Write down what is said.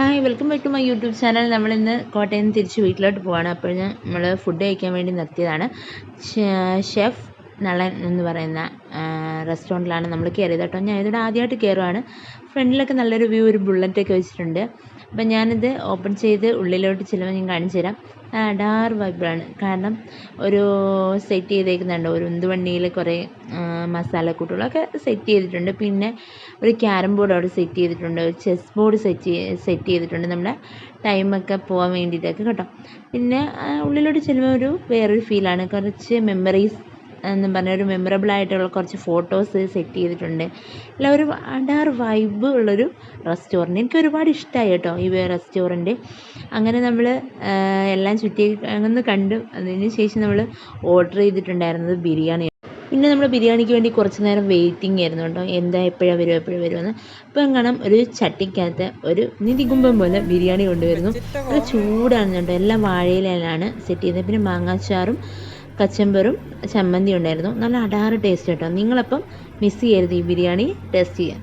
Hi welcome back to my YouTube channel നമ്മളിന്ന് കോട്ടയം നിന്ന് തിരിച്ച് വീട്ടിലോട്ട് പോവാണ്. അപ്പോൾ ഞാൻ നമ്മൾ ഫുഡ് കഴിക്കാൻ വേണ്ടി നിർത്തിയതാണ്. ഷെഫ് നളൻ എന്ന് പറയുന്ന റെസ്റ്റോറന്റിലാണ് നമ്മൾ കയറിയത് കേട്ടോ. ഞാൻ ഇതിവിടെ ആദ്യമായിട്ട് കയറുവാണ്. ഫ്രണ്ടിലൊക്കെ നല്ലൊരു വ്യൂ ഒരു ബുള്ളറ്റൊക്കെ വെച്ചിട്ടുണ്ട്. അപ്പം ഞാനിത് ഓപ്പൺ ചെയ്ത് ഉള്ളിലോട്ട് ചെല്ലുമ്പോൾ ഞാൻ കാണിച്ചു തരാം. ഡാർ വൈബാണ് കാരണം ഒരു സെറ്റ് ചെയ്തേക്കുന്നുണ്ട്. ഒരു ഉന്തുവണ്ടിയിൽ കുറേ മസാലക്കൂട്ടുകളൊക്കെ സെറ്റ് ചെയ്തിട്ടുണ്ട്. പിന്നെ ഒരു ക്യാരം ബോർഡ് അവിടെ സെറ്റ് ചെയ്തിട്ടുണ്ട്. ഒരു ചെസ് ബോർഡ് സെറ്റ് സെറ്റ് ചെയ്തിട്ടുണ്ട് നമ്മുടെ ടൈമൊക്കെ പോകാൻ വേണ്ടിയിട്ടൊക്കെ കേട്ടോ. പിന്നെ ഉള്ളിലോട്ട് ചെല്ലുമ്പോൾ ഒരു വേറൊരു ഫീലാണ് കുറച്ച് മെമ്മറീസ് എന്ന് പറഞ്ഞ ഒരു മെമ്മറബിൾ ആയിട്ടുള്ള കുറച്ച് ഫോട്ടോസ് സെറ്റ് ചെയ്തിട്ടുണ്ട്. എല്ലാം ഒരു അടാർ വൈബ് ഉള്ളൊരു റെസ്റ്റോറന്റ് എനിക്ക് ഒരുപാട് ഇഷ്ടമായി കേട്ടോ ഈ റെസ്റ്റോറന്റ് അങ്ങനെ നമ്മൾ എല്ലാം ചുറ്റി അങ്ങനെ കണ്ടു അതിന് ശേഷം നമ്മൾ ഓർഡർ ചെയ്തിട്ടുണ്ടായിരുന്നത് ബിരിയാണി പിന്നെ നമ്മൾ ബിരിയാണിക്ക് വേണ്ടി കുറച്ച് നേരം വെയിറ്റിംഗ് ആയിരുന്നു കേട്ടോ. എന്താ എപ്പോഴാണ് വരുമോ എപ്പോഴാണ് വരുമെന്ന് അപ്പോൾ കാണാം ഒരു ചട്ടിക്കകത്ത് ഒരു നിധികുംഭം പോലെ ബിരിയാണി കൊണ്ടുവരുന്നു. അത് ചൂടാണ് കേട്ടോ. എല്ലാം വാഴയിലാണ് സെറ്റ് ചെയ്തത് പിന്നെ മാങ്ങാച്ചാറും കച്ചമ്പറും ചമ്മന്തി ഉണ്ടായിരുന്നു. നല്ല അടാറ് ടേസ്റ്റ് കേട്ടോ നിങ്ങളപ്പം മിസ് ചെയ്യരുത് ഈ ബിരിയാണി ടേസ്റ്റ് ചെയ്യാൻ.